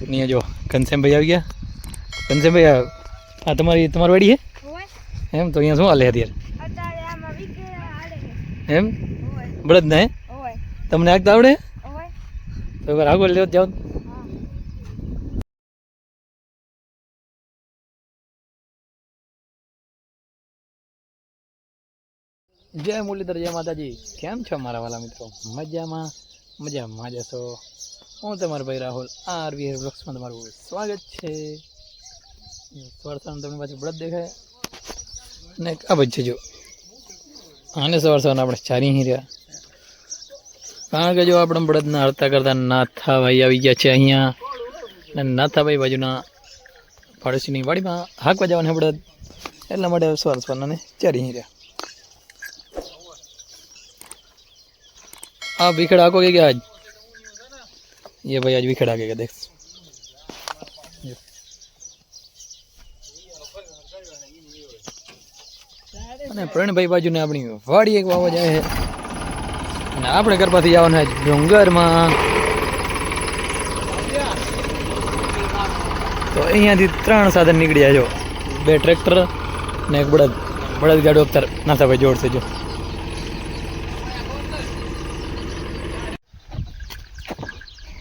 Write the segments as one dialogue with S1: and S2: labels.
S1: અહીંયા જો ઘનશ્યામભાઈ આવી ગયા. ઘનશ્યામભાઈ આ આ તમારી તમારી વાડી
S2: હે?
S1: એમ તો અહીંયા શું હાલે અત્યારે. એમ? બળદ ના હે? તમને આગતા આવડે? તો એકવાર આગળ લેવા જાઓ જય મુરલીધર જય માતાજી. કેમ છો મારા વાલા મિત્રો? મજામાં? મજામાં જશો હું તમારો ભાઈ રાહુલ આરવીએર બ્લોક્સમાં તમારું સ્વાગત છે. સવાર તમને પાછું બળદ દેખાય. ને આ ભાઈ જો. આને સવાર સવારના આપણે ચારી અહીં રહ્યા. કારણ કે જો આપણે બળદના હળતા કરતા નાથાભાઈ આવી ગયા છે અહીંયા. અને નાથાભાઈ બાજુના પાડોશીની વાડીમાં હાકવા જવાના બળદ એટલા માટે સવાર સવારના ચારી અહીં રહ્યા. આ ભીખડ આખો કે આજ. ये भाई आज बिखड़ आगे देख અને પ્રણભાઈ બાજુ ને આપણી વાડી એક વાવા જાય છે અને આપણે ગરબાથી જવાના છે ડુંગરમાં તો અહીંયાથી ત્રણ સાધન નીકળ્યા જો બે ટ્રેક્ટર ને એક બળદ બળદ ગાડો અત્યારે નાથા ભાઈ જોડશે જો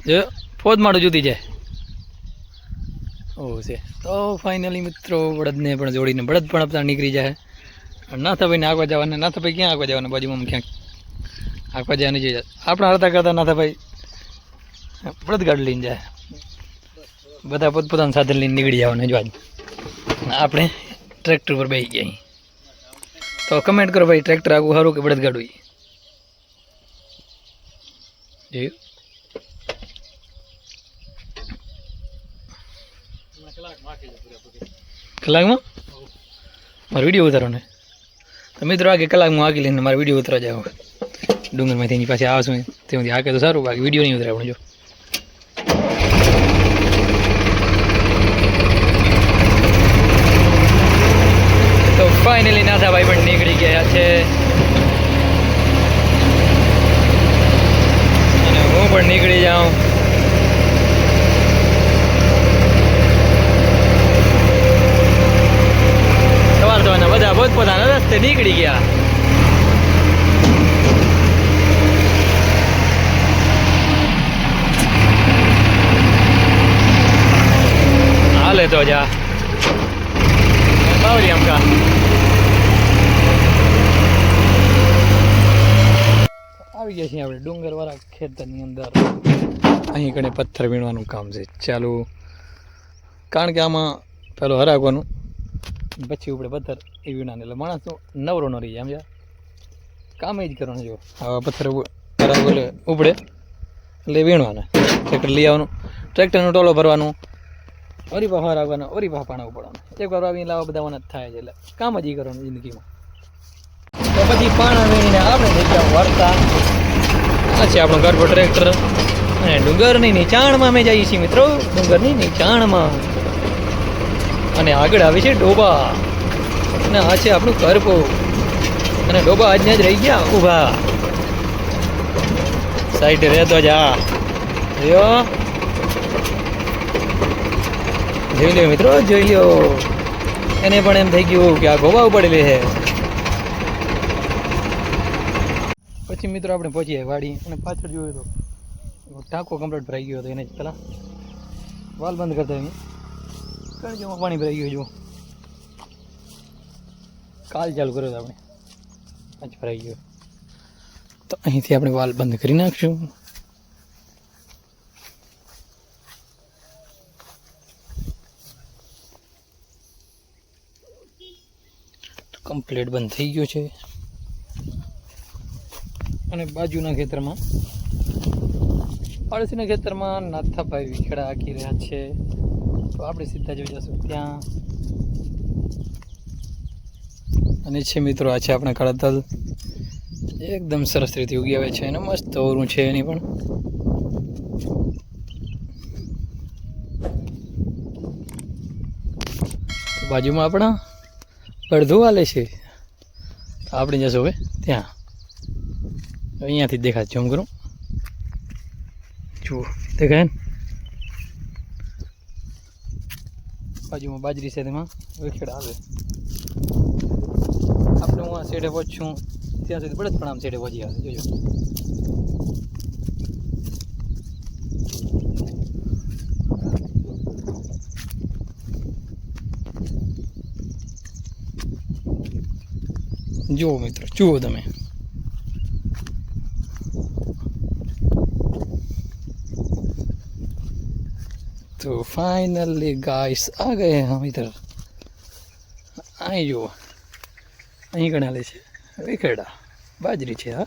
S1: જો, ફોજ માળું જુદી જાય ઓ, છે. તો ફાઇનલી મિત્રો બળદને પણ જોડીને બળદ પણ આપતા નીકળી જાય. ના નાથાભાઈને આગવા જવાના ના નાથાભાઈ ક્યાં આગવા જવાના? બાજુમાં ક્યાંક. આગવા જવાની જોઈએ આપણા હરતા કરતા નાથાભાઈ બળદ ગાડી લઈને જાય. બધા પોતપોતાનું સાધન લઈને નીકળી જવાના જો આજ આપણે ટ્રેક્ટર પર બેસી ગયા. તો કમેન્ટ કરો ભાઈ ટ્રેક્ટર આગું સારું કે બળદ ગાડું જોયું કલાકમાં? મારો વીડિયો ઉતારો તો મિત્રો આગે કલાકમાં આગી લઈને મારો વીડિયો ઉતરા જાવ ડુંગરમાંથી એની પાસે આવશું તેમાંથી આગે તો સારું, બાકી વીડિયો નહીં ઉતરે આપણે જો. તો ફાઇનલી નાથાભાઈ પણ નીકળી ગયા છે. અને હું પણ નીકળી જાઉં સવાર સવારના રસ્તે નીકળી ગયા. હાલે તો જા. બાવરી અમકા આવી ગયા છીએ આપણે ડુંગરવાળા ખેતરની અંદર. અહીં કણે પથ્થર વીણવાનું કામ છે. ચાલુ. કારણ કે આમાં પેલો હરાગવાનું પછી ઉપડે પથ્થર એ વીણાને એટલે માણસ નવરો ન રહી જાય સમજ્યા કામ જ કરવાનું જો આવા પથ્થર એટલે ઉપડે એટલે વીણવાના ટ્રેક્ટર લઈ આવવાનું ટ્રેક્ટરનો ટોલો ભરવાનું ઓરી પા રાખવાના ઓરી પા પાણા ઉપડવાનું એક વાર આવીને લાવવા બધા થાય છે એટલે કામ જ કરવાનું જિંદગીમાં તો પછી પાણા વીણીને આપણે નીકળ્યા વળતા આ છે આપણું પર ટ્રેક્ટર અને ડુંગરની નીચાણમાં અમે જઈએ છીએ મિત્રો ડુંગરની નીચાણમાં અને આગળ આવે છે ડોબા. અને આ છે આપણું કરપો અને ડોબા આજના જ રહી ગયા. ઊભા. સાઈડ રહેતો જા. જોયો જોઈ લ્યો મિત્રો, જોઈ લ્યો. એને પણ એમ થઈ ગયું કે આ ગોવા પડેલી છે. પછી મિત્રો આપણે પહોંચીએ વાડી અને પાછળ જોયું તો ટાંકો કમ્પ્લીટ ભરાઈ ગયો હતો એને જ પહેલાં. વાલ બંધ કરતા કણજોમાં પાણી ભરાઈ ગયું જુઓ. કાલ ચાલુ કર્યો હતો આપણે. આજ ભરાઈ ગયો. તો અહીંથી આપણે વાલ બંધ કરી નાખશું. કમ્પ્લીટ બંધ થઈ ગયો છે. અને બાજુના ખેતરમાં, પાડોશીના ખેતરમાં નાથાભાઈ વિખેડા આખી રહ્યા છે. તો આપણે સીધા જોઈ જશું. ત્યાં. અને છે મિત્રો, આ છે આપણે કાળા તલ. એકદમ સરસ રીતે ઉગી આવે છે અને મસ્ત ઓરું છે એની પણ. બાજુમાં આપણા અડધું હાલે છે. તો આપણે જશું હવે. ત્યાં. અહીંયાથી દેખાય જમ કરું જુઓ, દેખાય ને? બાજુમાં બાજરી છે તેમાં. વેખેડ આવે. આપણે હું આ સેડે પહોંચું, ત્યાં સુધી બળદ પણ આમ સેડે પહોંચી આવે જોજો. જુઓ મિત્રો, જુઓ તમે. तो फाइनली गाइस आ गए हम इधर અહીં જુઓ અહીં ગણાલે છે વિખેડા બાજરી છે હા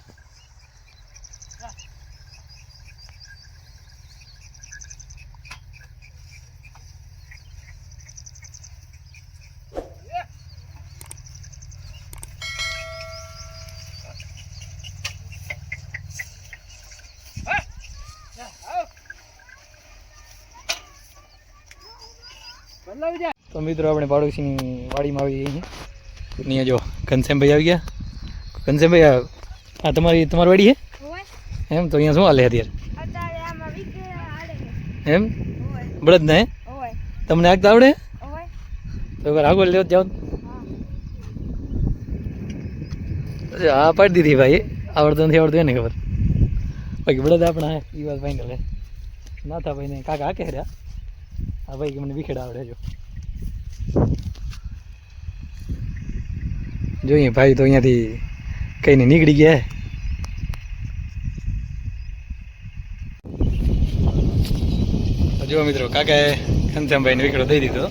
S1: તો મિત્રો આપણે પાડોશીની વાડીમાં આવી ગઈ છીએ અહીંયા જો ઘનશ્યામભાઈ આવી ગયા. ઘનશ્યામભાઈ આ આ તમારી તમારી વાડી
S2: હોય.
S1: છે એમ? તો અહીંયા શું હાલે અત્યારે?
S2: અત્યારે આમાં વિકે આડે
S1: એમ? બળદ ને તમને આગતા આવડે? તો આગળ લેવા જાઓ.
S2: હા
S1: પાડી દીધી ભાઈ. આવડતું નથી આવડતું એને ખબર. બાકી બળદ આપણા એ વાત ફાઇનલ ના નાથા ભાઈ ને કાકા હાકે રહ્યા હા, ભાઈ, મને વિખેડા આવડે જો. જોઈએ, ભાઈ તો અહીંયાથી કઈને નીકળી ગયા. જો મિત્રો કાકાએ ઘનશ્યામભાઈને વિખેડો દઈ દીધો.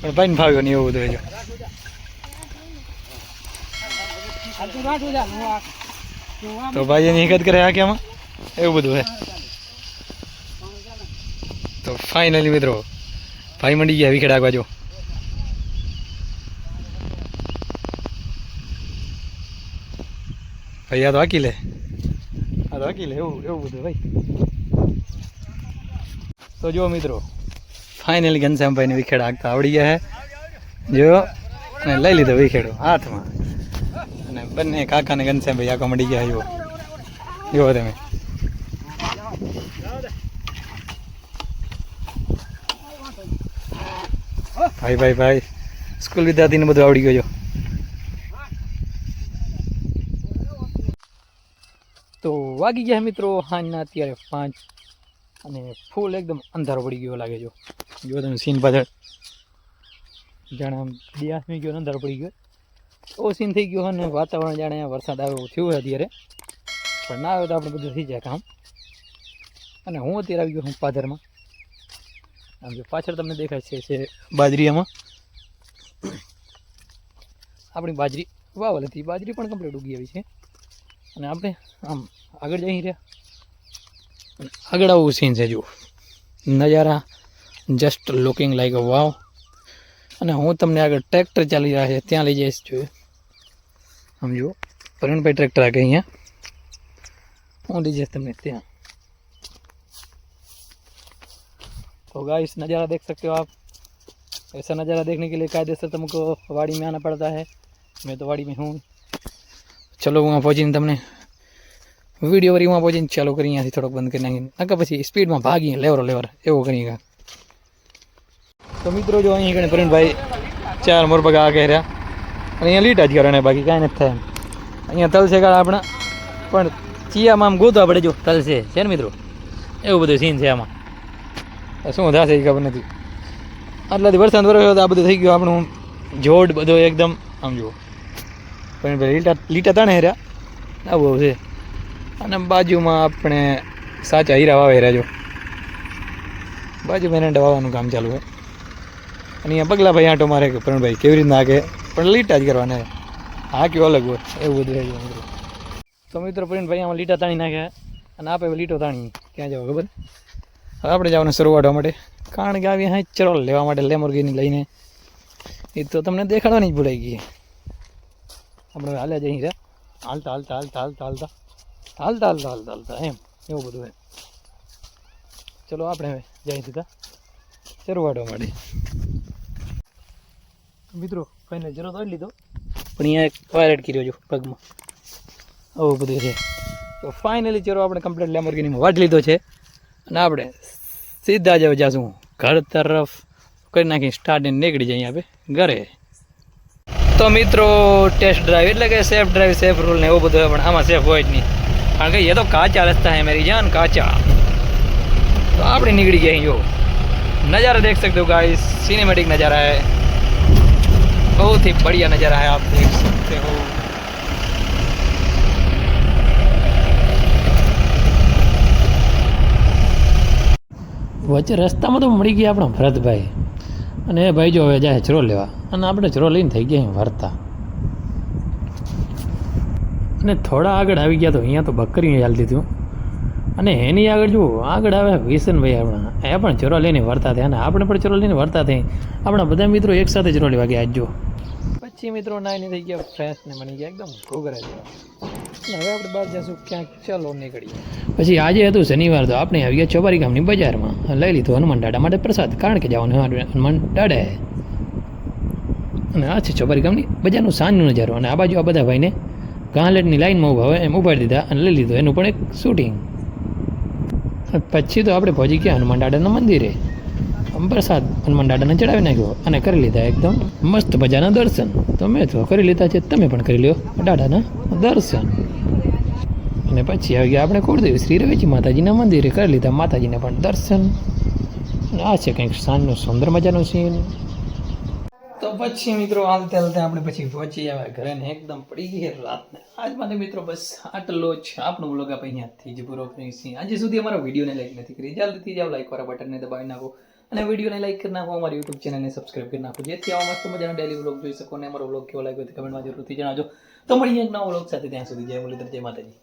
S1: પણ ભાઈને ફાવ્યો નહીં એવું બધું, જો. તો ભાઈ એની હિકત કરે આ કેમાં? એવું બધું હે. ફાઇનલી મિત્રો. ભાઈ મંડી ગયા, વિકેટ આગવા જો. ભાઈ આ તો હાકી લે? આ તો હાકી લે, એવું એવું બધું ભાઈ તો જો, મિત્રો ફાઇનલી ઘનશ્યામભાઈને વિકેટ આગતા આવડી ગયા હે જો, અને લઈ લીધો વિકેટો હાથમાં. અને બંને કાકાને ઘનશ્યામભાઈ આખા મળી ગયા જો જુઓ તમે. ભાઈ ભાઈ ભાઈ. સ્કૂલ વિદ્યાર્થીને બધું આવડી ગયો તો વાગી ગયા મિત્રો હાંજના અત્યારે પાંચ. અને ફૂલ એકદમ અંધારો પડી ગયો લાગે જો. જો તમે સીન પાછળ. જાણે આમ દિયાસમી ગયો અંધારો પડી ગયો. એવો સીન થઈ ગયો અને વાતાવરણ જાણે વરસાદ આવ્યો થયો હોય અત્યારે. પણ ના આવ્યો તો આપણે બધું થઈ જાય કામ. અને હું અત્યારે આવી ગયો હું પાદરમાં. આમ જો પાછળ તમને દેખાય છે છે બાજરી આપણી બાજરી વાવલ હતી બાજરી પણ કમ્પ્લીટ ઉગી આવી છે. અને આપણે આમ આગળ જઈ રહ્યા. અને આગળ આવું સીન છે જુઓ. નજારા just looking like a wow અને હું તમને આગળ ટ્રેક્ટર ચાલી રહ્યા છે ત્યાં લઈ જઈશ જોઈએ સમજો પરિણભાઈ ટ્રેક્ટર આગળ અહીંયા. હું લઈ જઈશ તમને ત્યાં. तो गाइस नज़ारा देख सकते हो आप ऐसा नज़ारा देखने के लिए कायदेसर तुमको वाड़ी में आना पड़ता है मैं तो वाड़ी में हूँ ચલો હું પહોંચીને તમને વિડીયો વરી પહોંચીને ચાલુ કરી અહીંયાથી થોડોક બંધ કરી નાખીને નકર પછી સ્પીડમાં ભાગીએ લેવરો લેવર એવું કરીએ તો મિત્રો જો અહીં કણે પ્રવીણભાઈ ચાર મોર બગા આગળ રહ્યા અને અહીંયા લીટા જ કરે બાકી કાંઈ નથી થાય એમ અહીંયા તલ છે કાળ આપણા પણ ચિયામાં આમ ગોતવા પડે જો તલ છે છે ને મિત્રો એવું બધું સીન છે આમાં શું થશે એ ખબર નથી. આટલાથી વરસાદ વરસ્યો આ બધું થઈ ગયું. આપણું જોડ બધો એકદમ, આમ જુઓ. પણ ભાઈ, લીટા લીટા તાણે હેર્યા. આવું છે. અને બાજુમાં આપણે સાચા હીરા વાવે હેર્યા જો. બાજુમાં એરંડા વાવવાનું કામ ચાલુ છે. અને અહીંયા પગલા ભાઈ આંટો મારે કે પ્રણભાઈ કેવી રીતના હાકે? પણ લીટા જ કરવાના હાક્યું અલગ હોય. એવું બધું છે મિત્રો. તો મિત્રો ભાઈ આમાં લીટા તાણી નાખ્યા અને આપે લીટો તાણી ક્યાં જવા ખબર? હવે આપણે જવાનું શરૂ વાટવા માટે. કારણ કે આવી હા ચરોલ લેવા માટે લેમોર્ગીની લઈને. એ તો તમને દેખાડવાની જ ભૂલાઈ ગઈ. આપણે હાલ્યા જઈ રહ્યા હાલતા હાલતા હાલતા હાલતા હાલતા. હાલતા હાલતા હાલતા હાલતા. એમ, એવું બધું હોય ચલો આપણે હવે જઈ સીધા શરૂ માટે. મિત્રો કઈને જરો તો લીધો. પણ અહીંયા એક ટોયલેટ કર્યો છું પગમાં. આવું બધું છે. તો ફાઇનલી ચરો આપણે કમ્પ્લીટ લેમોર્ગીનીમાં વાટ લીધો છે. અને આપણે સીધા જ હવે જાશું ઘર તરફ કરી નાખી સ્ટાર્ટ નીકળી જઈએ આપણે ઘરે તો મિત્રો ટેસ્ટ ડ્રાઈવ એટલે કે સેફ ડ્રાઈવ સેફ રૂલ ને એવું બધું હોય પણ આમાં સેફ હોય જ નહીં કારણ કે એ તો કાચા રસ્તા હે મેરી જાન કાચા तो આપણે નીકળી ગયા અહીં જો नज़ारा देख सकते हो गाइस सिनेमेटिक नज़ारा है बहुत ही बढ़िया नज़ारा है आप देख सकते हो વચ્ચે રસ્તામાં તો મળી ગયા આપણા ભરતભાઈ. અને એ ભાઈ જો હવે જાય ચરો લેવા. અને આપણે ચરો લઈને થઈ ગયા અહીં વરતા. અને થોડા આગળ આવી ગયા તો અહીંયા તો બકરી હાલ દીધું. અને એની આગળ જુઓ, આગળ આવે વિસનભાઈ આપણા. એ પણ ચરો લઈને વરતા થયા અને આપણે પણ ચરો લઈને વરતા થઈ આપણા બધા મિત્રો એક સાથે ચરો લેવા ગયા જો. પછી મિત્રો નાઈને થઈ ગયા ફ્રેશ ને બની ગયા, એકદમ ઘોઘરા જેવા. હવે આપણે બહાર જઈશું, ક્યાંક ચલો નીકળીએ. પછી આજે હતું શનિવાર, તો આપણે આવી ગયા ચોબારી ગામની બજારમાં. લઈ લીધું હનુમાન દાડા માટે પ્રસાદ, કારણ કે જવાનું હનુમાન દાડે. અને આ છે ચોપારી ગામની બજારનું સાંજનું નજારો. અને આ બાજુ આ બધા ભાઈને ગાંલેટની લાઈનમાં ઊભા હોય, એમ ઉપાડી દીધા અને લઈ લીધું. એનું પણ એક શૂટિંગ પછી તો આપણે પહોંચી ગયા હનુમાન દાદાના મંદિરે. પ્રસાદ હનુમાન દાદાને ચડાવી નાખ્યો અને કરી લીધા એકદમ મસ્ત મજાના દર્શન. તો મેં તો કરી લીધા છે, તમે પણ કરી લ્યો દાદાના દર્શન. અને પછી આવી ગયા આપણે કુળદેવી શ્રી રવેજી માતાજીના મંદિરે કરી લીધા. માતાજીને પણ દર્શન. આ છે કંઈક સાંજનું સુંદર મજાનું સીન. તો પછી મિત્રો હાલતે હાલતે આપણે પછી પહોંચી આવ્યા ઘરે ને એકદમ પડી ગઈ રાતને. આજ માટે મિત્રો બસ આટલો જ આપણો બ્લોગ આપણે અહીંયાથી જ પૂરો કરીએ છીએ. આજે સુધી અમારા વિડીયોને લાઈક નથી કરી. જલ્દીથી જાઓ લાઈક વાળા બટનને દબાવી નાખો. અને વિડીયોને લાઈક કરી નાખો. અમારી યુટ્યુબ ચેનલને સબસ્ક્રાઈબ કરી નાખો. જેથી આવા મસ્ત મજાના ડેલી બ્લોગ જોઈ શકો અને અમારો બ્લોગ કેવો લાગ્યો તે કમેન્ટમાં જરૂરથી જણાવજો. તો મળીએ એક નવો બ્લોગ સાથે. ત્યાં સુધી જય મુરલીધર, જય માતાજી.